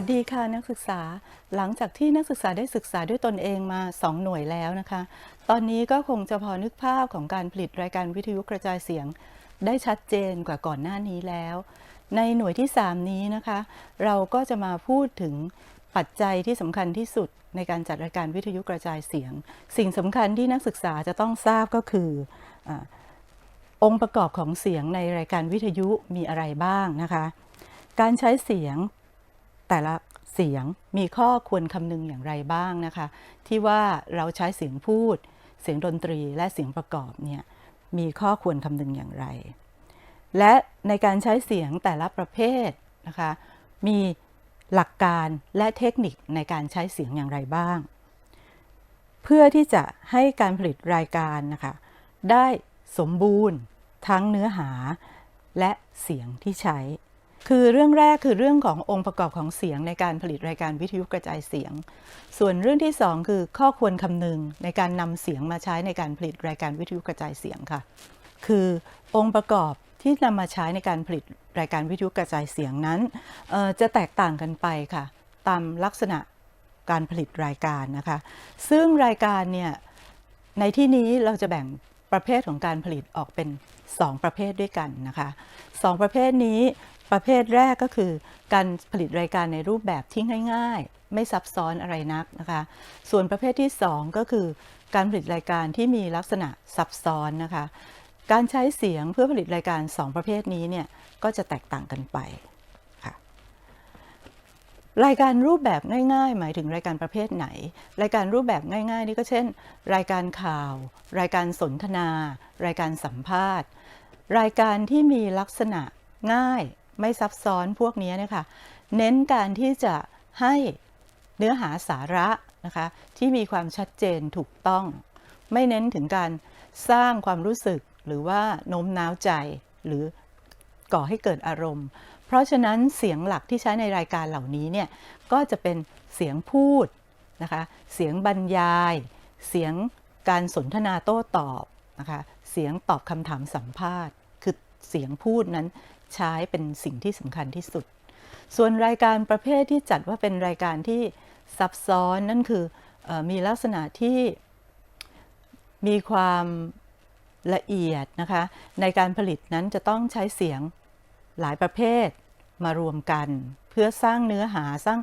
วัสดีค่ะนักศึกษาหลังจากที่นักศึกษาได้ศึกษาด้วยตนเองมา 2 หน่วยแล้วนะคะ ตอนนี้ก็คงจะพอนึกภาพของการผลิตรายการวิทยุกระจายเสียง ได้ชัดเจนกว่าก่อนหน้านี้แล้ว ในหน่วยที่ 3 นี้นะคะ เราก็จะมาพูดถึงปัจจัยที่สำคัญที่สุดในการจัดรายการวิทยุกระจายเสียง สิ่งสำคัญที่นักศึกษาจะต้องทราบก็คืออองค์ประกอบของเสียงในรายการวิทยุมีอะไรบ้างนะคะ การใช้เสียง แต่ละเสียงมีข้อควรคำนึงอย่างไรบ้างนะคะ ที่ว่าเราใช้เสียงพูด เสียงดนตรีและเสียงประกอบเนี่ยมีข้อควรคำนึงอย่างไร และในการใช้เสียงแต่ละประเภทนะคะมีหลักการและเทคนิคในการใช้เสียงอย่างไรบ้าง เพื่อที่จะให้การผลิตรายการนะคะได้สมบูรณ์ทั้งเนื้อหาและเสียงที่ใช้ คือเรื่องแรกคือเรื่องขององค์ประกอบของเสียงในการผลิตรายการวิทยุกระจายเสียง ส่วนเรื่องที่สองคือข้อควรคำนึงในการนำเสียงมาใช้ในการผลิตรายการวิทยุกระจายเสียงค่ะ คือองค์ประกอบที่นำมาใช้ในการผลิตรายการวิทยุกระจายเสียงนั้น จะแตกต่างกันไปค่ะ ตามลักษณะการผลิตรายการนะคะ ซึ่งรายการเนี่ยในที่นี้เราจะแบ่งประเภทของการผลิตออกเป็น 2 ประเภทด้วยกันนะคะสองประเภทนี้ ประเภทแรกก็คือการผลิตรายการในรูปแบบที่ง่าย ๆ ไม่ซับซ้อนอะไรนักนะคะ ส่วนประเภทที่ 2 ก็คือ การผลิตรายการที่มีลักษณะซับซ้อนนะคะ การใช้เสียงเพื่อผลิตรายการ 2 ประเภทนี้เนี่ยก็จะแตกต่างกันไปค่ะรายการรูปแบบง่ายๆ หมายถึงรายการประเภทไหน รายการรูปแบบง่าย ๆ นี่ก็เช่น รายการข่าว รายการสนทนา รายการสัมภาษณ์ รายการที่มีลักษณะง่าย ไม่ซับซ้อนพวกนี้นยคะเน้นการที่จะให้เนื้อหาสาระนะคะที่มีความชัดเจนถูกต้อง ไม่เน้นถึงการสร้างความรู้สึกหรือว่าโน้มน้าวใจหรือก่อให้เกิดอารมณ์ เพราะฉะนั้นเสียงหลักที่ใช้ในรายการเหล่านี้เนี่ยก็จะเป็นเสียงพูดนะคะเสียงบรรยาย เสียงการสนทนาโต้ตอบนะคะเสียงตอบคำถามสัมภาษณ์ คือเสียงพูดนั้น ใช้เป็นสิ่งที่สำคัญที่สุด ส่วนรายการประเภทที่จัดว่าเป็นรายการที่ซับซ้อนนั่นคืออมีลักษณะที่มีความละเอียดนะคะในการผลิตนั้นจะต้องใช้เสียงหลายประเภทมารวมกัน เพื่อสร้างเนื้อหาสร้าง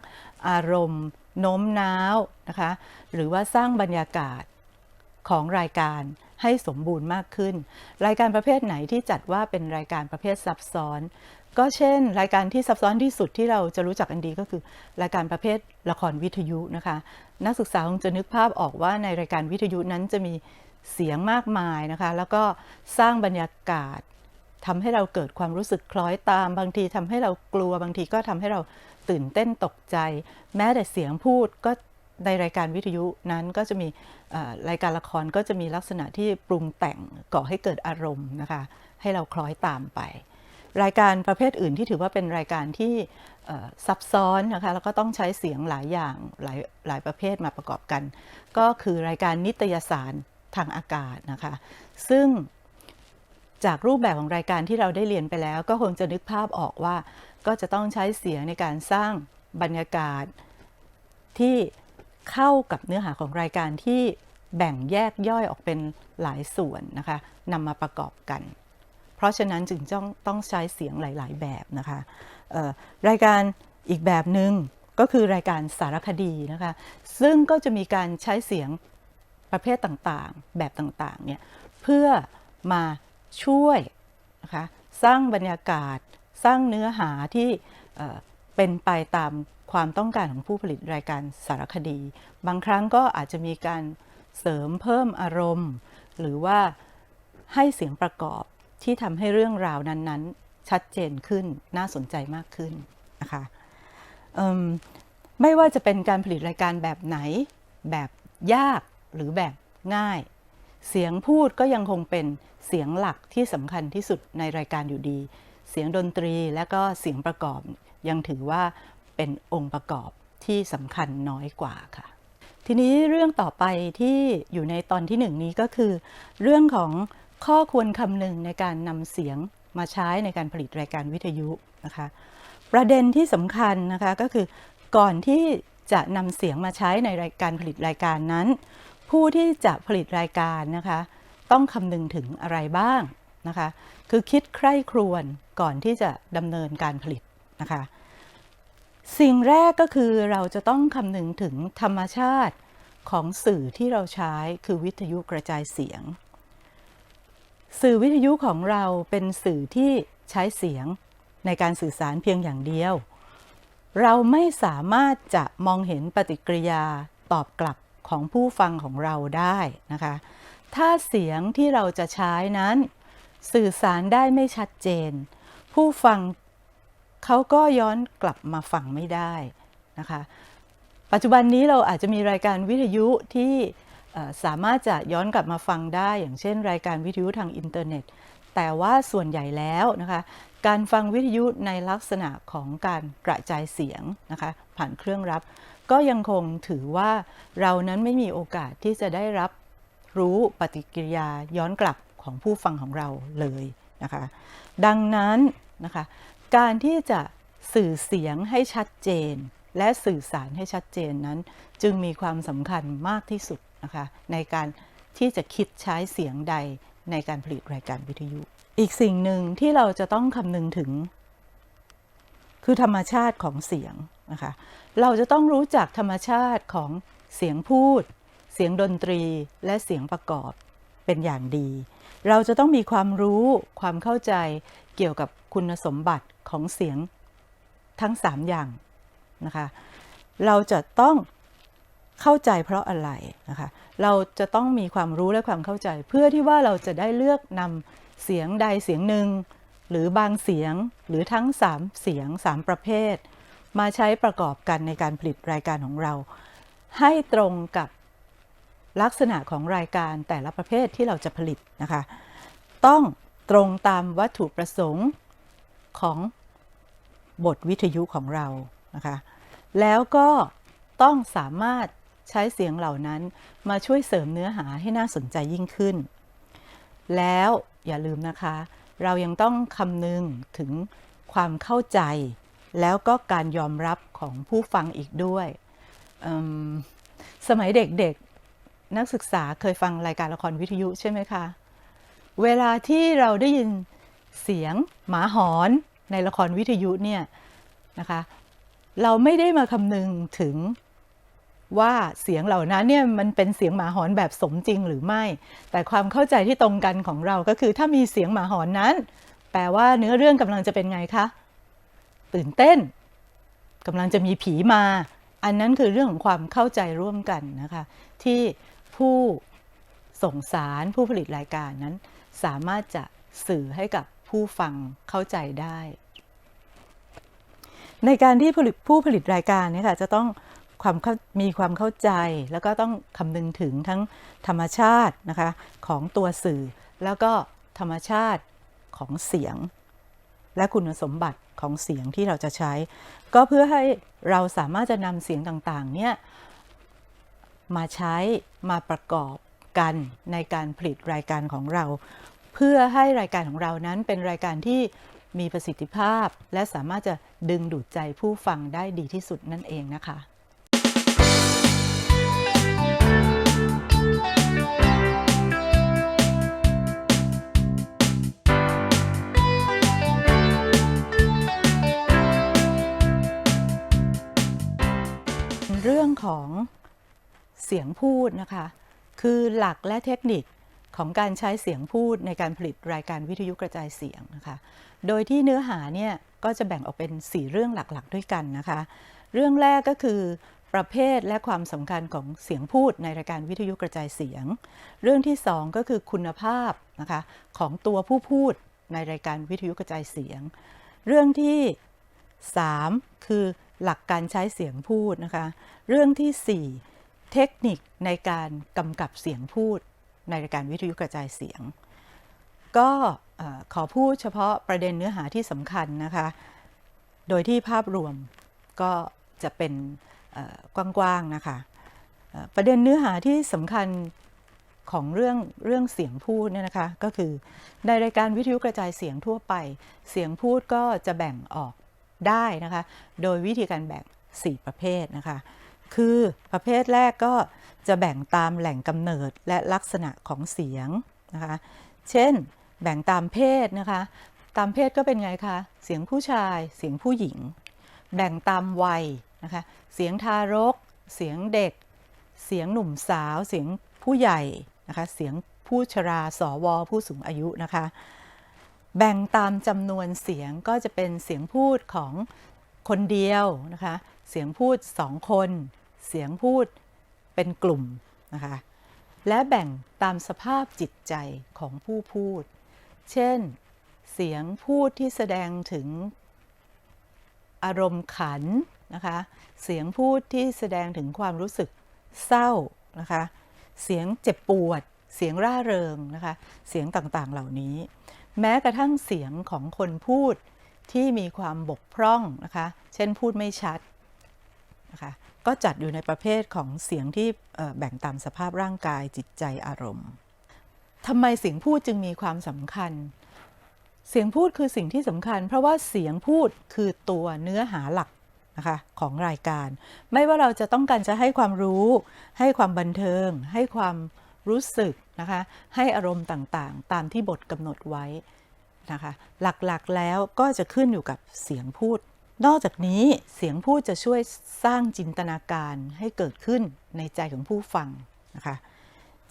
อารมณ์โน้มน้าวนะคะหรือว่าสร้างบรรยากาศของรายการให้สมบูรณ์มากขึ้น รายการประเภทไหนที่จัดว่าเป็นรายการประเภทซับซ้อน ก็เช่น รายการที่ซับซ้อนที่สุดที่เราจะรู้จักกันดีก็คือ รายการประเภทละครวิทยุนะคะ นักศึกษาคงจะนึกภาพออกว่าในรายการวิทยุนั้นจะมีเสียงมากมายนะคะ แล้วก็สร้างบรรยากาศทำให้เราเกิดความรู้สึกคล้อยตาม บางทีทำให้เรากลัวบางทีก็ทำให้เราตื่นเต้นตกใจ แม้แต่เสียงพูดก็ ในรายการวิทยุนั้นก็จะมีรายการละครก็จะมีลักษณะที่ปรุงแต่งก่อให้เกิดอารมณ์นะคะ ให้เราคล้อยตามไป รายการประเภทอื่นที่ถือว่าเป็นรายการที่ซับซ้อนนะคะแล้วก็ต้องใช้เสียงหลายอย่างหลายหลายประเภทมาประกอบกัน ก็คือรายการนิตยสารทางอากาศนะคะ ซึ่งจากรูปแบบของรายการที่เราได้เรียนไปแล้ว ก็คงจะนึกภาพออกว่า ก็จะต้องใช้เสียงในการสร้างบรรยากาศที่ เข้ากับเนื้อหาของรายการที่แบ่งแยกย่อยออกเป็นหลายส่วนนะคะนำมาประกอบกัน เพราะฉะนั้นจึงต้องต้องใช้เสียงหลาย ๆ แบบนะคะรายการอีกแบบหนึ่งก็คือรายการสารคดีนะคะ ซึ่งก็จะมีการใช้เสียงประเภทต่างๆ แบบต่างๆเนี่ยเพื่อมาช่วยนะคะสร้างบรรยากาศสร้างเนื้อหาที่เป็นไปตาม ความต้องการของผู้ผลิตรายการสารคดี บางครั้งก็อาจจะมีการเสริมเพิ่มอารมณ์ หรือว่าให้เสียงประกอบที่ทำให้เรื่องราวนั้นๆ ชัดเจนขึ้นน่าสนใจมากขึ้นนะคะมไม่ว่าจะเป็นการผลิตรายการแบบไหน แบบยากหรือแบบง่าย เสียงพูดก็ยังคงเป็นเสียงหลักที่สำคัญที่สุดในรายการอยู่ดี เสียงดนตรีและก็เสียงประกอบยังถือว่า เป็นองค์ประกอบที่สำคัญน้อยกว่าค่ะ ทีนี้เรื่องต่อไปที่อยู่ในตอนที่หนึ่งนี้ก็คือ เรื่องของข้อควรคำนึงในการนำเสียงมาใช้ในการผลิตรายการวิทยุนะคะ ประเด็นที่สำคัญนะคะก็คือก่อนที่จะนำเสียงมาใช้ในรายการผลิตรายการนั้น ผู้ที่จะผลิตรายการนะคะ ต้องคำนึงถึงอะไรบ้างนะคะ คือคิดใคร่ครวญก่อนที่จะดำเนินการผลิตนะคะ สิ่งแรกก็คือเราจะต้องคำนึงถึงธรรมชาติของสื่อที่เราใช้คือวิทยุกระจายเสียง สื่อวิทยุของเราเป็นสื่อที่ใช้เสียงในการสื่อสารเพียงอย่างเดียว เราไม่สามารถจะมองเห็นปฏิกิริยาตอบกลับของผู้ฟังของเราได้นะคะ ถ้าเสียงที่เราจะใช้นั้น สื่อสารได้ไม่ชัดเจน ผู้ฟัง เขาก็ย้อนกลับมาฟังไม่ได้นะคะ ปัจจุบันนี้เราอาจจะมีรายการวิทยุที่สามารถจะย้อนกลับมาฟังได้ อย่างเช่น รายการวิทยุทางอินเทอร์เน็ต แต่ว่าส่วนใหญ่แล้วนะคะการฟังวิทยุในลักษณะของการกระจายเสียงนะคะผ่านเครื่องรับ ก็ยังคงถือว่าเรานั้นไม่มีโอกาสที่จะได้รับรู้ปฏิกิริยาย้อนกลับของผู้ฟังของเราเลยนะคะ ดังนั้นนะคะ การที่จะสื่อเสียงให้ชัดเจน และสื่อสารให้ชัดเจนนั้น จึงมีความสำคัญมากที่สุดนะคะในการที่จะคิดใช้เสียงใดในการผลิตรายการวิทยุ อีกสิ่งหนึ่งที่เราจะต้องคำนึงถึง คือธรรมชาติของเสียงนะคะเราจะต้องรู้จักธรรมชาติของเสียงพูด เสียงดนตรีและเสียงประกอบเป็นอย่างดี เราจะต้องมีความรู้ความเข้าใจเกี่ยวกับคุณสมบัติของเสียงทั้ง 3 อย่างนะคะ เราจะต้องเข้าใจเพราะอะไรนะคะ เราจะต้องมีความรู้และความเข้าใจ เพื่อที่ว่าเราจะได้เลือกนำเสียงใดเสียงหนึ่ง หรือบางเสียงหรือทั้ง 3 เสียง 3 ประเภท มาใช้ประกอบกันในการผลิตรายการของเรา ให้ตรงกับ ลักษณะของรายการแต่ละประเภทที่เราจะผลิตนะคะ ต้องตรงตามวัตถุประสงค์ของบทวิทยุของเรานะคะ แล้วก็ต้องสามารถใช้เสียงเหล่านั้นมาช่วยเสริมเนื้อหาให้น่าสนใจยิ่งขึ้น แล้วอย่าลืมนะคะ เรายังต้องคำนึงถึงความเข้าใจ แล้วก็การยอมรับของผู้ฟังอีกด้วยมสมัยเด็กๆ นักศึกษาเคยฟังรายการละครวิทยุใช่ไหมคะ เวลาที่เราได้ยินเสียงหมาหอนในละครวิทยุเนี่ยนะคะ เราไม่ได้มาคำนึงถึงว่าเสียงเหล่านั้นเนี่ยมันเป็นเสียงหมาหอนแบบสมจริงหรือไม่ แต่ความเข้าใจที่ตรงกันของเราก็คือถ้ามีเสียงหมาหอนนั้น แปลว่าเนื้อเรื่องกำลังจะเป็นไงคะ ตื่นเต้นกำลังจะมีผีมา อันนั้นคือเรื่องของความเข้าใจร่วมกันนะคะ ที่ ผู้ส่งสารผู้ผลิตรายการนั้น สามารถจะสื่อให้กับผู้ฟังเข้าใจได้ ในการที่ผลิตผู้ผลิตรายการเนี่ยค่ะจะต้องความมีความเข้าใจแล้วก็ต้องคำนึงถึงทั้งธรรมชาตินะคะของตัวสื่อ แล้วก็ธรรมชาติของเสียง และคุณสมบัติของเสียงที่เราจะใช้ ก็เพื่อให้เราสามารถจะนำเสียงต่างๆเนี่ย มาใช้มาประกอบกันในการผลิตรายการของเรา เพื่อให้รายการของเรานั้นเป็นรายการที่มีประสิทธิภาพ และสามารถจะดึงดูดใจผู้ฟังได้ดีที่สุดนั่นเองนะคะเรื่องของ เสียงพูดนะคะ คือหลักและเทคนิคของการใช้เสียงพูดในการผลิตรายการวิทยุกระจายเสียงนะคะ โดยที่เนื้อหาเนี่ยก็จะแบ่งออกเป็น 4 เรื่องหลักๆ ด้วยกันนะคะ เรื่องแรกก็คือประเภทและความสำคัญของเสียงพูดในรายการวิทยุกระจายเสียง เรื่องที่ 2 ก็คือคุณภาพนะคะของตัวผู้พูดในรายการวิทยุกระจายเสียง เรื่องที่ 3 คือหลักการใช้เสียงพูดนะคะ เรื่องทีสี่4 เทคนิคในการกำกับเสียงพูดในรายการวิทยุกระจายเสียง ก็ขอพูดเฉพาะประเด็นเนื้อหาที่สำคัญนะคะ โดยที่ภาพรวมก็จะเป็นกว้างๆนะคะ ประเด็นเนื้อหาที่สำคัญของเรื่องเรื่องเสียงพูดเนี่ยนะคะก็คือในรายการวิทยุกระจายเสียงทั่วไป เสียงพูดก็จะแบ่งออกได้นะคะ โดยวิธีการแบ่ง 4 ประเภทนะคะ คือประเภทแรกก็จะแบ่งตามแหล่งกำเนิดและลักษณะของเสียงนะคะ เช่น แบ่งตามเพศนะคะ ตามเพศก็เป็นไงคะ เสียงผู้ชาย เสียงผู้หญิง แบ่งตามวัยนะคะ เสียงทารก เสียงเด็ก เสียงหนุ่มสาว เสียงผู้ใหญ่นะคะ เสียงผู้ชรา สว ผู้สูงอายุนะคะ แบ่งตามจำนวนเสียงก็จะเป็นเสียงพูดของคนเดียวนะคะ เสียงพูดสองคน เสียงพูดเป็นกลุ่มนะคะและแบ่งตามสภาพจิตใจของผู้พูด เช่น เสียงพูดที่แสดงถึงอารมณ์ขันนะคะ เสียงพูดที่แสดงถึงความรู้สึกเศร้านะคะ เสียงเจ็บปวด เสียงร่าเริงนะคะ เสียงต่างๆเหล่านี้ แม้กระทั่งเสียงของคนพูดที่มีความบกพร่องนะคะ เช่นพูดไม่ชัด นะคะก็จัดอยู่ในประเภทของเสียงที่แบ่งตามสภาพร่างกายจิตใจอารมณ์ทำไมเสียงพูดจึงมีความสำคัญ เสียงพูดคือสิ่งที่สำคัญ เพราะว่าเสียงพูดคือตัวเนื้อหาหลักนะคะของรายการ ไม่ว่าเราจะต้องการจะให้ความรู้ ให้ความบันเทิง ให้ความรู้สึกนะคะให้อารมณ์ต่างๆ ตามที่บทกำหนดไว้นะคะหลักๆแล้วก็จะขึ้นอยู่กับเสียงพูด นอกจากนี้เสียงพูดจะช่วยสร้างจินตนาการให้เกิดขึ้นในใจของผู้ฟังนะคะ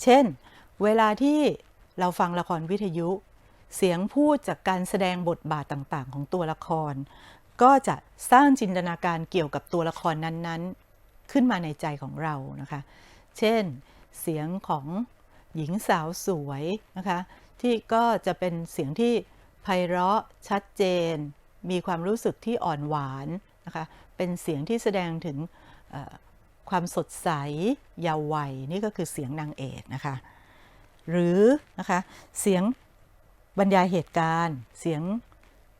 เช่น เวลาที่เราฟังละครวิทยุ เสียงพูดจากการแสดงบทบาทต่างๆ ของตัวละคร ก็จะสร้างจินตนาการเกี่ยวกับตัวละครนั้นๆ ขึ้นมาในใจของเรานะคะ เช่น เสียงของหญิงสาวสวยนะคะ ที่ก็จะเป็นเสียงที่ไพเราะชัดเจน มีความรู้สึกที่อ่อนหวานนะคะเป็นเสียงที่แสดงถึงความสดใสเยาว์วัยนี่ก็คือเสียงนางเอกนะคะหรือนะคะเสียงบรรยายเหตุการณ์ เสียง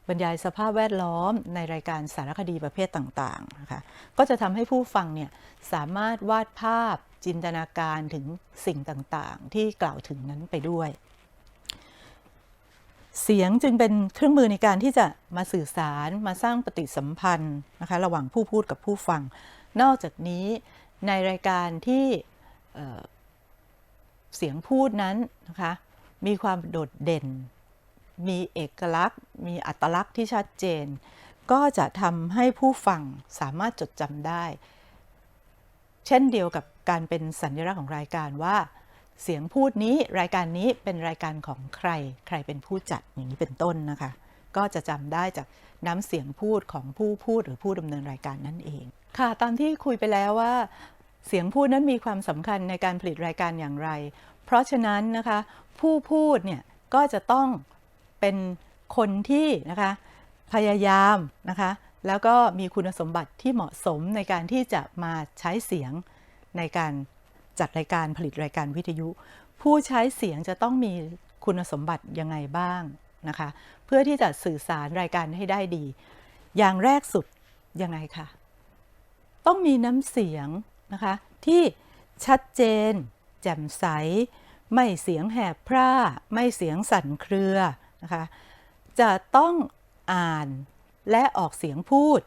บรรยายสภาพแวดล้อมในรายการสารคดีประเภทต่างๆนะคะก็จะทำให้ผู้ฟังเนี่ยสามารถวาดภาพจินตนาการถึงสิ่งต่างๆ ที่กล่าวถึงนั้นไปด้วย เสียงจึงเป็นเครื่องมือในการที่จะมาสื่อสารมาสร้างปฏิสัมพันธ์นะคะระหว่างผู้พูดกับผู้ฟัง นอกจากนี้ในรายการที่เเสียงพูดนั้นนะคะมีความโดดเด่น มีเอกลักษณ์ มีอัตลักษณ์ที่ชัดเจน ก็จะทำให้ผู้ฟังสามารถจดจำได้ เช่นเดียวกับการเป็นสัญลักษณ์ของรายการว่า เสียงพูดนี้รายการนี้เป็นรายการของใคร ใครเป็นผู้จัดอย่างนี้เป็นต้นนะคะ ก็จะจำได้จากน้ำเสียงพูดของผู้พูดหรือผู้ดำเนินรายการนั่นเอง ค่ะตามที่คุยไปแล้วว่า เสียงพูดนั้นมีความสำคัญในการผลิตรายการอย่างไร เพราะฉะนั้นนะคะ ผู้พูดเนี่ยก็จะต้องเป็นคนที่นะคะพยายามนะคะแล้วก็มีคุณสมบัติที่เหมาะสมในการที่จะมาใช้เสียงในการ จัดรายการผลิตรายการวิทยุ ผู้ใช้เสียงจะต้องมีคุณสมบัติยังไงบ้างนะคะ เพื่อที่จะสื่อสารรายการให้ได้ดี อย่างแรกสุดยังไงคะต้องมีน้ำเสียงนะคะที่ชัดเจน แจ่มใส ไม่เสียงแหบพร่า ไม่เสียงสั่นเครือนะคะจะต้องอ่านและออกเสียงพูด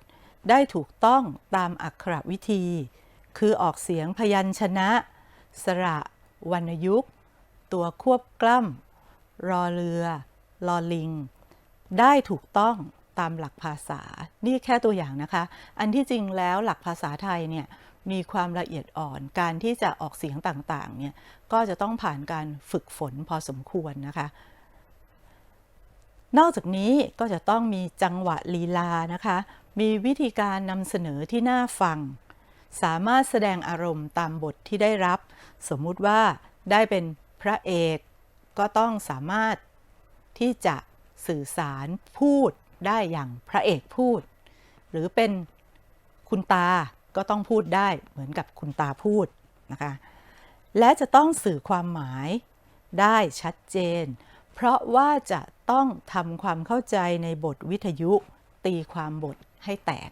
ได้ถูกต้องตามอักขรวิธี คือออกเสียงพยัญชนะ สระวรรณยุกต์ ตัวควบกล้ำรอเรือลอลิง ได้ถูกต้องตามหลักภาษา นี่แค่ตัวอย่างนะคะ อันที่จริงแล้วหลักภาษาไทยเนี่ยมีความละเอียดอ่อน การที่จะออกเสียงต่างๆเนี่ยก็จะต้องผ่านการฝึกฝนพอสมควรนะคะ นอกจากนี้ก็จะต้องมีจังหวะลีลานะคะ มีวิธีการนำเสนอที่น่าฟัง สามารถแสดงอารมณ์ตามบทที่ได้รับ สมมุติว่าได้เป็นพระเอกก็ต้องสามารถที่จะสื่อสารพูดได้อย่างพระเอกพูด หรือเป็นคุณตาก็ต้องพูดได้เหมือนกับคุณตาพูดนะคะและจะต้องสื่อความหมายได้ชัดเจน เพราะว่าจะต้องทำความเข้าใจในบทวิทยุ ตีความบทให้แตก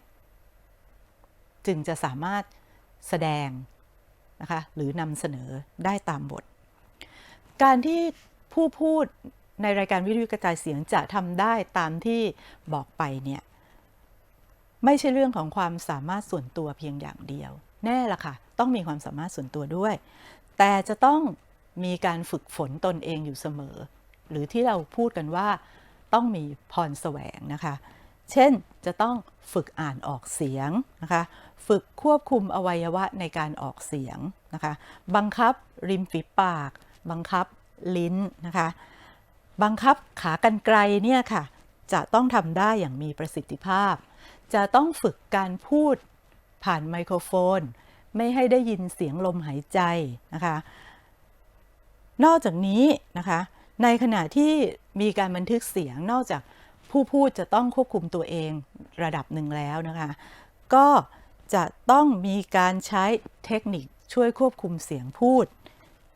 จึงจะสามารถแสดงนะคะหรือนำเสนอได้ตามบท การที่ผู้พูดในรายการวิทยุกระจายเสียงจะทำได้ตามที่บอกไปเนี่ยไม่ใช่เรื่องของความสามารถส่วนตัวเพียงอย่างเดียว แน่ละค่ะ ต้องมีความสามารถส่วนตัวด้วย แต่จะต้องมีการฝึกฝนตนเองอยู่เสมอ หรือที่เราพูดกันว่าต้องมีพรแสวงนะคะ เช่นจะต้องฝึกอ่านออกเสียงนะคะ ฝึกควบคุมอวัยวะในการออกเสียงนะคะ บังคับริมฝีปาก บังคับลิ้นนะคะ บังคับขากรรไกรเนี่ยค่ะ จะต้องทำได้อย่างมีประสิทธิภาพ จะต้องฝึกการพูดผ่านไมโครโฟน ไม่ให้ได้ยินเสียงลมหายใจนะคะ นอกจากนี้นะคะ ในขณะที่มีการบันทึกเสียงนอกจากผู้พูดจะต้องควบคุมตัวเองระดับหนึ่งแล้วนะคะ ก็ จะต้องมีการใช้เทคนิคช่วยควบคุมเสียงพูด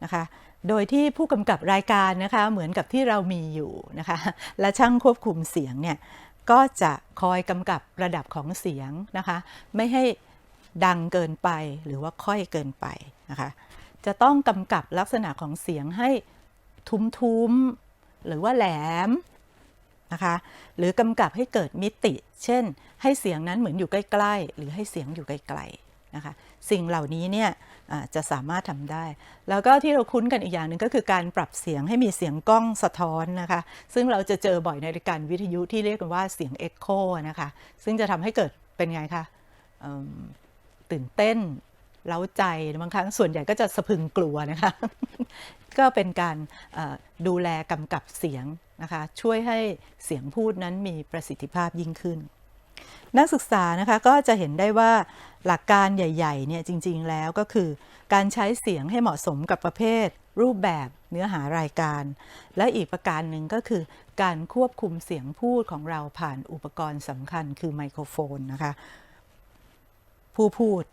นะคะโดยที่ผู้กำกับรายการนะคะเหมือนกับที่เรามีอยู่นะคะและช่างควบคุมเสียงเนี่ยก็จะคอยกำกับระดับของเสียงนะคะไม่ให้ดังเกินไปหรือว่าค่อยเกินไปนะคะจะต้องกำกับลักษณะของเสียงให้ทุ้มๆหรือว่าแหลม นะคะหรือกำกับให้เกิดมิติ เช่น ให้เสียงนั้นเหมือนอยู่ใกล้ ๆ หรือให้เสียงอยู่ไกลๆนะคะสิ่งเหล่านี้เนี่ยจะสามารถทำได้ แล้วก็ที่เราคุ้นกันอีกอย่างหนึ่งก็คือการปรับเสียงให้มีเสียงกล้องสะท้อนนะคะซึ่งเราจะเจอบ่อยในการวิทยุที่เรียกกันว่าเสียงเอ็กโคนะคะซึ่งจะทำให้เกิดเป็นไงคะตื่นเต้นเล้าใจบางครั้งส่วนใหญ่ก็จะสะพึงกลัวนะคะ ก็เป็นการดูแลกำกับเสียง นะคะช่วยให้เสียงพูดนั้นมีประสิทธิภาพยิ่งขึ้น นักศึกษานะคะก็จะเห็นได้ว่าหลักการใหญ่ๆเนี่ยจริงๆแล้วก็คือ การใช้เสียงให้เหมาะสมกับประเภท รูปแบบเนื้อหารายการ และอีกประการหนึ่งก็คือ การควบคุมเสียงพูดของเราผ่านอุปกรณ์สำคัญคือไมโครโฟนนะคะผู้พูด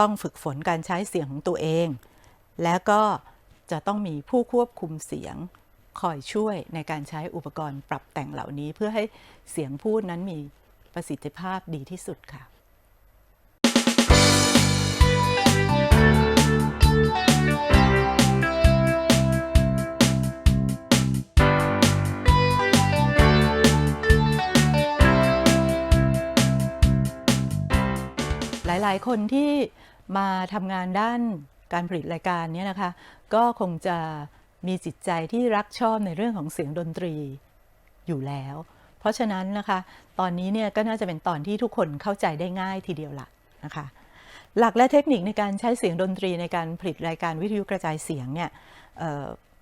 ต้องฝึกฝนการใช้เสียงของตัวเอง แล้วก็จะต้องมีผู้ควบคุมเสียง คอยช่วยในการใช้อุปกรณ์ปรับแต่งเหล่านี้เพื่อให้เสียงพูดนั้นมีประสิทธิภาพดีที่สุดค่ะหลาย ๆ คนที่มาทำงานด้านการผลิตรายการนี้นะคะ ก็คงจะ มีจิตใจที่รักชอบในเรื่องของเสียงดนตรีอยู่แล้ว เพราะฉะนั้นนะคะ ตอนนี้เนี่ยก็น่าจะเป็นตอนที่ทุกคนเข้าใจได้ง่ายทีเดียวละนะคะ หลักและเทคนิคในการใช้เสียงดนตรีในการผลิตรายการวิทยุกระจายเสียงเนี่ย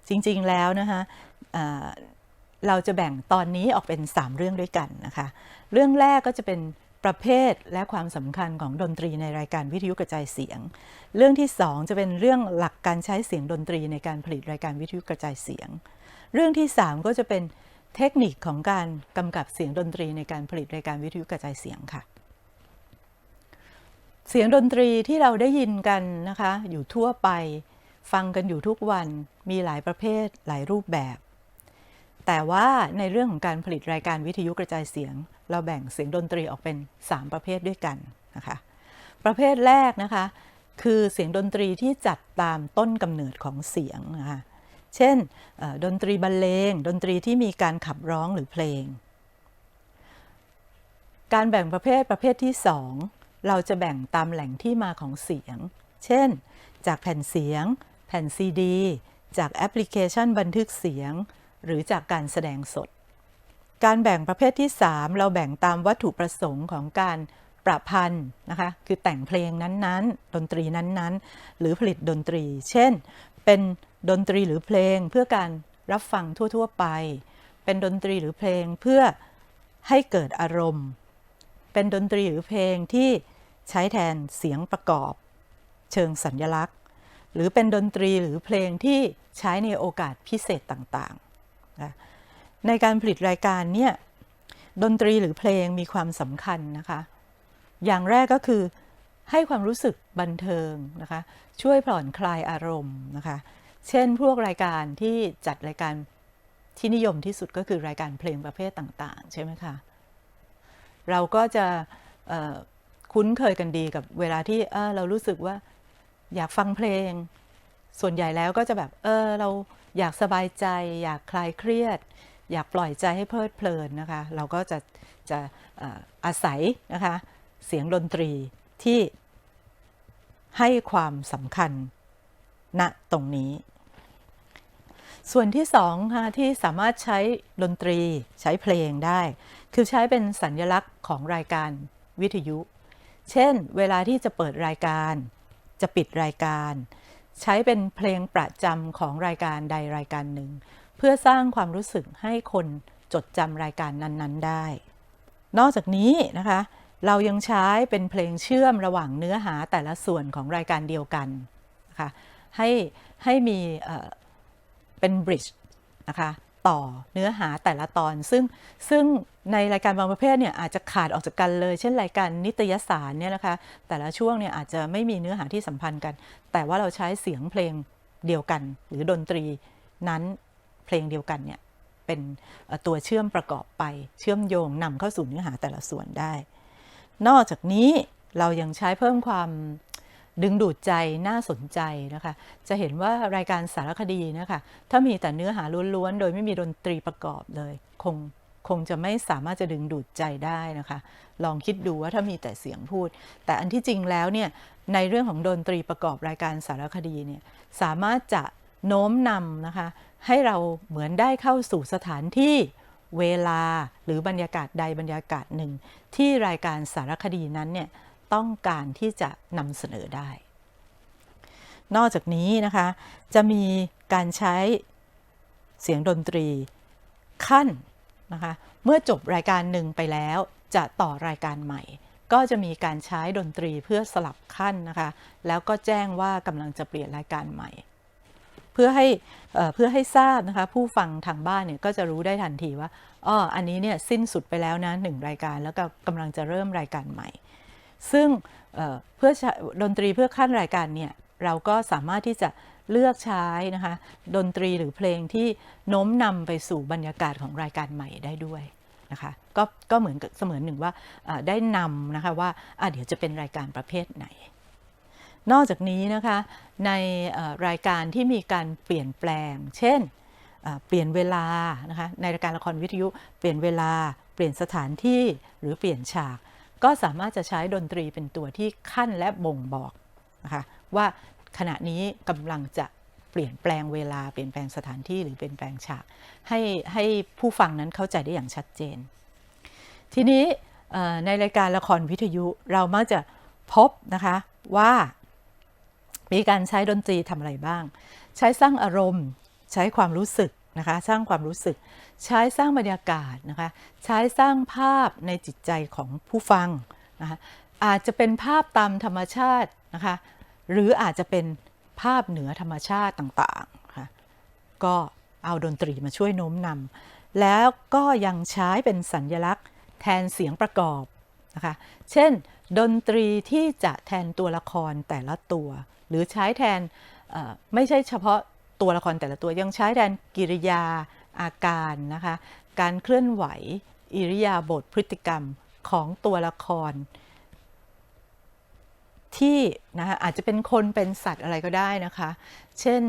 จริงๆแล้วนะคะเเราจะแบ่งตอนนี้ออกเป็น 3 เรื่องด้วยกันนะคะ เรื่องแรกก็จะเป็น ประเภทและความสำคัญของดนตรีในรายการวิทยุกระจายเสียง เรื่องที่ 2 จะเป็นเรื่องหลักการใช้เสียงดนตรีในการผลิตรายการวิทยุกระจายเสียง เรื่องที่ 3 ก็จะเป็นเทคนิคของการกำกับเสียงดนตรีในการผลิตรายการวิทยุกระจายเสียงค่ะ เสียงดนตรีที่เราได้ยินกันนะคะ อยู่ทั่วไป ฟังกันอยู่ทุกวันมีหลายประเภทหลายรูปแบบ แต่ว่าในเรื่องของการผลิตรายการวิทยุกระจายเสียง เราแบ่งเสียงดนตรีออกเป็น 3 ประเภทด้วยกันนะคะประเภทแรกนะคะคือเสียงดนตรีที่จัดตามต้นกำเนิดของเสียงนะคะเช่นดนตรีบรรเลง ดนตรีที่มีการขับร้องหรือเพลง การแบ่งประเภทประเภทที่ 2 เราจะแบ่งตามแหล่งที่มาของเสียง เช่น จากแผ่นเสียง แผ่นซีดี จากแอปพลิเคชันบันทึกเสียง หรือจากการแสดงสด การแบ่งประเภทที่ 3 เราแบ่งตามวัตถุประสงค์ของการประพันธ์นะคะคือแต่งเพลงนั้นๆ ดนตรีนั้นๆ หรือผลิตดนตรี เช่น เป็นดนตรีหรือเพลงเพื่อการรับฟังทั่ว ๆ ไป เป็นดนตรีหรือเพลงเพื่อให้เกิดอารมณ์ เป็นดนตรีหรือเพลงที่ใช้แทนเสียงประกอบ เชิงสัญญลักษณ์ หรือเป็นดนตรีหรือเพลงที่ใช้ในโอกาสพิเศษต่างๆนะ ในการผลิตรายการเนี่ยดนตรีหรือเพลงมีความสำคัญนะคะ อย่างแรกก็คือให้ความรู้สึกบันเทิงนะคะ ช่วยผ่อนคลายอารมณ์นะคะ เช่นพวกรายการที่จัดรายการที่นิยมที่สุดก็คือรายการเพลงประเภทต่างๆ ใช่ไหมคะ เราก็จะคุ้นเคยกันดีกับเวลาที่เเรารู้สึกว่าอยากฟังเพลง ส่วนใหญ่แล้วก็จะแบบ เออเราอยากสบายใจ อยากคลายเครียด อยากปล่อยใจให้เพลิดเพลินนะคะ เราก็จะจะอาศัยนะคะเสียงดนตรีที่ให้ความสำคัญณตรงนี้ ส่วนที่สองค่ะที่สามารถใช้ดนตรีใช้เพลงได้ คือใช้เป็นสัญลักษณ์ของรายการวิทยุ เช่น เวลาที่จะเปิดรายการ จะปิดรายการ ใช้เป็นเพลงประจำของรายการใดรายการหนึ่ง เพื่อสร้างความรู้สึกให้คนจดจำรายการนั้น ๆ ได้ นอกจากนี้นะคะ เรายังใช้เป็นเพลงเชื่อมระหว่างเนื้อหาแต่ละส่วนของรายการเดียวกันนะคะให้ให้มีเอ่อเป็นบริดจ์นะคะต่อเนื้อหาแต่ละตอน ซึ่งซึ่งในรายการบางประเภทเนี่ยอาจจะขาดออกจากกันเลย เช่นรายการนิตยสารเนี่ยนะคะแต่ละช่วงเนี่ยอาจจะไม่มีเนื้อหาที่สัมพันธ์กัน แต่ว่าเราใช้เสียงเพลงเดียวกัน หรือดนตรีนั้น เพลงเดียวกันเนี่ยเป็นตัวเชื่อมประกอบไปเชื่อมโยงนำเข้าสู่เนื้อหาแต่ละส่วนได้ นอกจากนี้เรายังใช้เพิ่มความดึงดูดใจน่าสนใจนะคะ จะเห็นว่ารายการสารคดีนะคะ ถ้ามีแต่เนื้อหาล้วนๆ โดยไม่มีดนตรีประกอบเลย คงคงจะไม่สามารถจะดึงดูดใจได้นะคะ ลองคิดดูว่าถ้ามีแต่เสียงพูด แต่อันที่จริงแล้วเนี่ยในเรื่องของดนตรีประกอบรายการสารคดีเนี่ยสามารถจะ โน้มนำนะคะ ให้เราเหมือนได้เข้าสู่สถานที่เวลาหรือบรรยากาศใดบรรยากาศหนึ่ง ที่รายการสารคดีนั้นเนี่ยต้องการที่จะนำเสนอได้ นอกจากนี้นะคะ จะมีการใช้เสียงดนตรีขั้นนะคะเมื่อจบรายการหนึ่งไปแล้วจะต่อรายการใหม่ ก็จะมีการใช้ดนตรีเพื่อสลับขั้นนะคะ แล้วก็แจ้งว่ากำลังจะเปลี่ยนรายการใหม่ เพื่อให้เพื่อให้ทราบนะคะผู้ฟังทางบ้านเนี่ยก็จะรู้ได้ทันทีว่าอ๋ออันนี้เนี่ยสิ้นสุดไปแล้วนะหนึ่งรายการแล้วก็กำลังจะเริ่มรายการใหม่ ซึ่งเพื่อดนตรีเพื่อขั้นรายการเนี่ยเราก็สามารถที่จะเลือกใช้นะคะดนตรีหรือเพลงที่โน้มนำไปสู่บรรยากาศของรายการใหม่ได้ด้วยนะคะก็ก็เหมือนเสมือนหนึ่งว่าได้นำนะคะว่าอะเดี๋ยวจะเป็นรายการประเภทไหน นอกจากนี้นะคะในรายการที่มีการเปลี่ยนแปลง เช่นเปลี่ยนเวลานะคะในรายการละครวิทยุ เปลี่ยนเวลา เปลี่ยนสถานที่หรือเปลี่ยนฉาก ก็สามารถจะใช้ดนตรีเป็นตัวที่ขั้นและบ่งบอกนะคะว่าขณะนี้กำลังจะเปลี่ยนแปลงเวลา เปลี่ยนแปลงสถานที่หรือเปลี่ยนแปลงฉาก ให้ให้ผู้ฟังนั้นเข้าใจได้อย่างชัดเจน ทีนี้ในรายการละครวิทยุเรามักจะพบนะคะว่า มีการใช้ดนตรีทำอะไรบ้าง ใช้สร้างอารมณ์ ใช้ความรู้สึกนะคะสร้างความรู้สึก ใช้สร้างบรรยากาศนะคะใช้สร้างภาพในจิตใจของผู้ฟังนะคะอาจจะเป็นภาพตามธรรมชาตินะคะหรืออาจจะเป็นภาพเหนือธรรมชาติต่างๆนะคะก็เอาดนตรีมาช่วยโน้มนำแล้วก็ยังใช้เป็นสัญญลักษณ์แทนเสียงประกอบนะคะเช่น ดนตรีที่จะแทนตัวละครแต่ละตัว หรือใช้แทนไม่ใช่เฉพาะตัวละครแต่ละตัวยังใช้แทนกิริยาอาการนะคะการเคลื่อนไหวอิริยาบถพฤติกรรมของตัวละคร ที่นะคะอาจจะเป็นคนเป็นสัตว์อะไรก็ได้นะคะ เช่น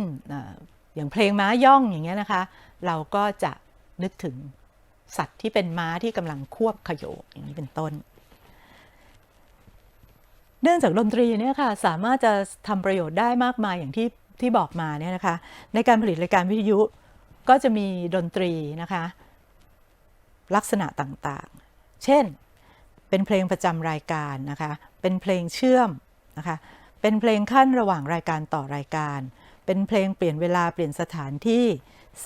อย่างเพลงม้าย่องอย่างเงี้ยนะคะ เราก็จะนึกถึงสัตว์ที่เป็นม้าที่กำลังควบขยโยอย่างนี้เป็นต้น เนื่องจากดนตรีเนี่ยค่ะสามารถจะทำประโยชน์ได้มากมายอย่างที่ที่บอกมาเนี่ยนะคะ ในการผลิตรายการวิทยุก็จะมีดนตรีนะคะ ลักษณะต่างๆ เช่น เป็นเพลงประจำรายการนะคะ เป็นเพลงเชื่อมนะคะ เป็นเพลงขั้นระหว่างรายการต่อรายการ เป็นเพลงเปลี่ยนเวลาเปลี่ยนสถานที่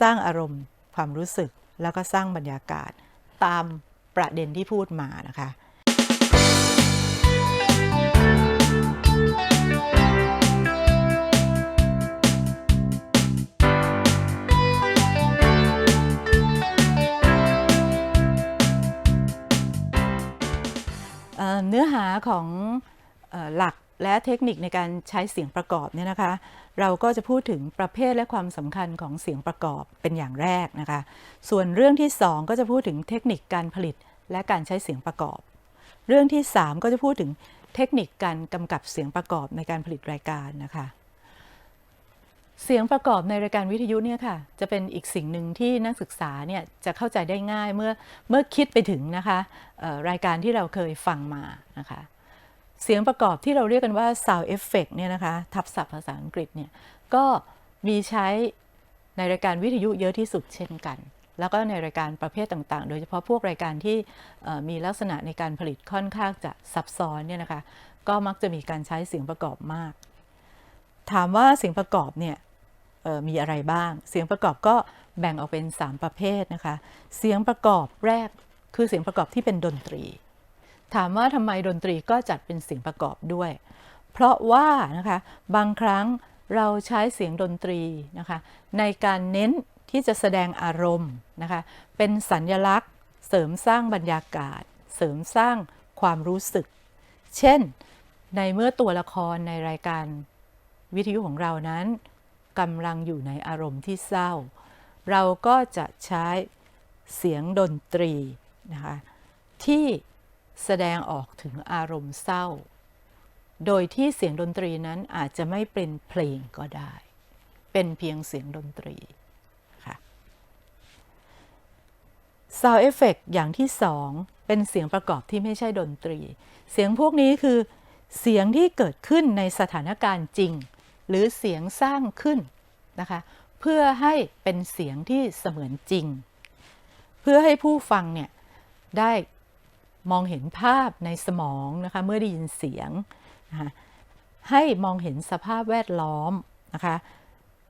สร้างอารมณ์ ความรู้สึกแล้วก็สร้างบรรยากาศ ตามประเด็นที่พูดมานะคะ เนื้อหาของออหลักและเทคนิคในการใช้เสียงประกอบเนี่ยนะคะ เราก็จะพูดถึงประเภทและความสำคัญของเสียงประกอบเป็นอย่างแรกนะคะ ส่วนเรื่องที่ 2 ก็จะพูดถึงเทคนิคการผลิตและการใช้เสียงประกอบ เรื่องที่ 3 ก็จะพูดถึงเทคนิคการกำกับเสียงประกอบในการผลิตรายการนะคะ เสียงประกอบในรายการวิทยุเนี่ยค่ะจะเป็นอีกสิ่งหนึ่งที่นักศึกษาเนี่ยจะเข้าใจได้ง่ายเมื่อเมื่อคิดไปถึงนะคะรายการที่เราเคยฟังมานะคะเสียงประกอบที่เราเรียกกันว่า sound effect เนี่ยนะคะทับศัพท์ภาษาอังกฤษเนี่ยก็มีใช้ในรายการวิทยุเยอะที่สุดเช่นกัน แล้วก็ในรายการประเภทต่างๆ โดยเฉพาะพวกรายการที่มีลักษณะในการผลิตค่อนข้างจะซับซ้อนเนี่ยนะคะก็มักจะมีการใช้เสียงประกอบมาก ถามว่าเสียงประกอบเนี่ย มีอะไรบ้าง เสียงประกอบก็แบ่งออกเป็น 3 ประเภทนะคะ เสียงประกอบแรกคือเสียงประกอบที่เป็นดนตรี ถามว่าทำไมดนตรีก็จัดเป็นเสียงประกอบด้วย เพราะว่านะคะบางครั้งเราใช้เสียงดนตรีนะคะในการเน้นที่จะแสดงอารมณ์นะคะเป็นสัญญลักษณ์ เสริมสร้างบรรยากาศ เสริมสร้างความรู้สึก เช่น ในเมื่อตัวละครในรายการวิทยุของเรานั้น กำลังอยู่ในอารมณ์ที่เศร้า เราก็จะใช้เสียงดนตรีนะคะที่แสดงออกถึงอารมณ์เศร้า โดยที่เสียงดนตรีนั้นอาจจะไม่เป็นเพลงก็ได้ เป็นเพียงเสียงดนตรีค่ะ Sound Effect อย่างที่สองเป็นเสียงประกอบที่ไม่ใช่ดนตรี เสียงพวกนี้คือเสียงที่เกิดขึ้นในสถานการณ์จริง หรือเสียงสร้างขึ้นนะคะเพื่อให้เป็นเสียงที่เสมือนจริง เพื่อให้ผู้ฟังเนี่ยได้มองเห็นภาพในสมองนะคะเมื่อได้ยินเสียงนะคะให้มองเห็นสภาพแวดล้อมนะคะ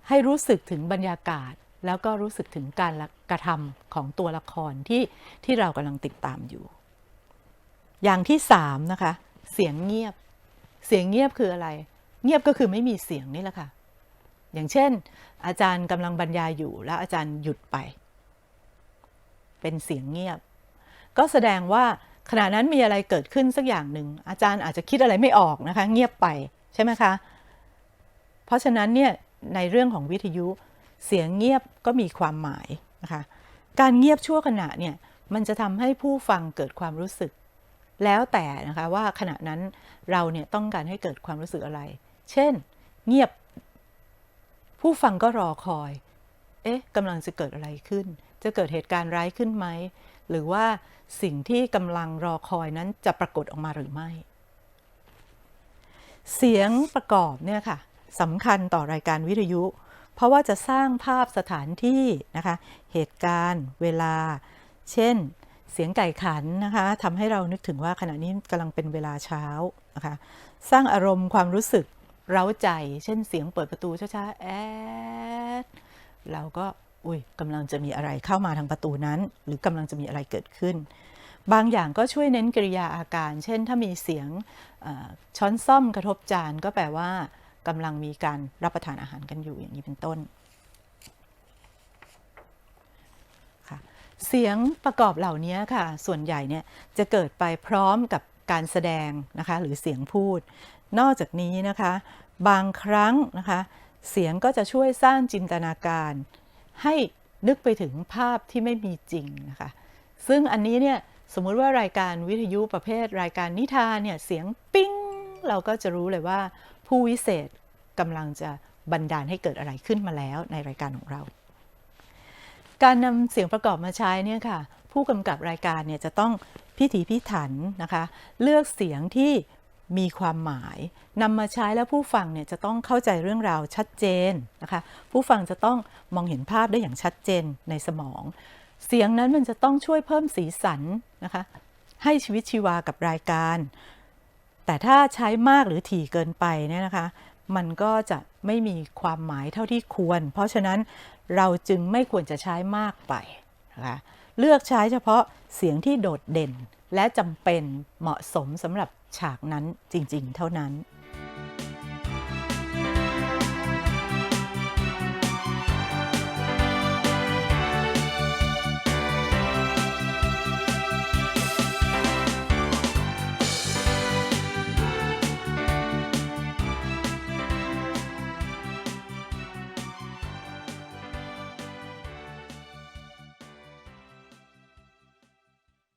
ให้รู้สึกถึงบรรยากาศ แล้วก็รู้สึกถึงการกระทำของตัวละครที่ที่เรากำลังติดตามอยู่ อย่างที่สามนะคะเสียงเงียบเสียงเงียบคืออะไร เงียบก็คือไม่มีเสียงนี่แหละค่ะ อย่างเช่น อาจารย์กำลังบรรยายอยู่แล้วอาจารย์หยุดไป เป็นเสียงเงียบ ก็แสดงว่าขณะนั้นมีอะไรเกิดขึ้นสักอย่างหนึ่ง อาจารย์อาจจะคิดอะไรไม่ออกนะคะ เงียบไปใช่ไหมคะ เพราะฉะนั้นเนี่ยในเรื่องของวิทยุเสียงเงียบก็มีความหมายนะคะ การเงียบชั่วขณะเนี่ยมันจะทำให้ผู้ฟังเกิดความรู้สึก แล้วแต่นะคะว่าขณะนั้นเราเนี่ยต้องการให้เกิดความรู้สึกอะไร เช่น เงียบ ผู้ฟังก็รอคอย เอ๊ะกำลังจะเกิดอะไรขึ้น จะเกิดเหตุการณ์ร้ายขึ้นไหม หรือว่าสิ่งที่กำลังรอคอยนั้นจะปรากฏออกมาหรือไม่ เสียงประกอบเนี่ยค่ะสำคัญต่อรายการวิทยุ เพราะว่าจะสร้างภาพสถานที่นะคะ เหตุการณ์ เวลา เช่น เสียงไก่ขันนะคะทำให้เรานึกถึงว่าขณะนี้กำลังเป็นเวลาเช้านะคะ สร้างอารมณ์ความรู้สึก เร้าใจ เช่นเสียงเปิดประตูช้าๆแอดเราก็อุ้ยกำลังจะมีอะไรเข้ามาทางประตูนั้น หรือกำลังจะมีอะไรเกิดขึ้น บางอย่างก็ช่วยเน้นกริยาอาการ เช่น ถ้ามีเสียงช้อนซ่อมกระทบจานก็แปลว่ากำลังมีการรับประทานอาหารกันอยู่อย่างนี้เป็นต้นค่ะเสียงประกอบเหล่านี้ค่ะ ส่วนใหญ่เนี่ยจะเกิดไปพร้อมกับการแสดงนะคะ หรือเสียงพูด นอกจากนี้นะคะ บางครั้งนะคะ เสียงก็จะช่วยสร้างจินตนาการ ให้นึกไปถึงภาพที่ไม่มีจริงนะคะ ซึ่งอันนี้เนี่ยสมมุติว่ารายการวิทยุประเภท รายการนิทานเนี่ยเสียงปิ้ง เราก็จะรู้เลยว่า ผู้วิเศษกำลังจะบันดาลให้เกิดอะไรขึ้นมาแล้วในรายการของเรา การนำเสียงประกอบมาใช้เนี่ยค่ะ ผู้กำกับรายการเนี่ยจะต้องพิถีพิถันนะคะ เลือกเสียงที่ มีความหมายนำมาใช้แล้วผู้ฟังเนี่ยจะต้องเข้าใจเรื่องราวชัดเจนนะคะผู้ฟังจะต้องมองเห็นภาพได้อย่างชัดเจนในสมอง เสียงนั้นมันจะต้องช่วยเพิ่มสีสันนะคะให้ชีวิตชีวากับรายการ แต่ถ้าใช้มากหรือถี่เกินไปเนี่ยนะคะมันก็จะไม่มีความหมายเท่าที่ควร เพราะฉะนั้นเราจึงไม่ควรจะใช้มากไปนะคะเลือกใช้เฉพาะเสียงที่โดดเด่นและจำเป็นเหมาะสมสำหรับ ฉากนั้นจริง ๆ เท่านั้น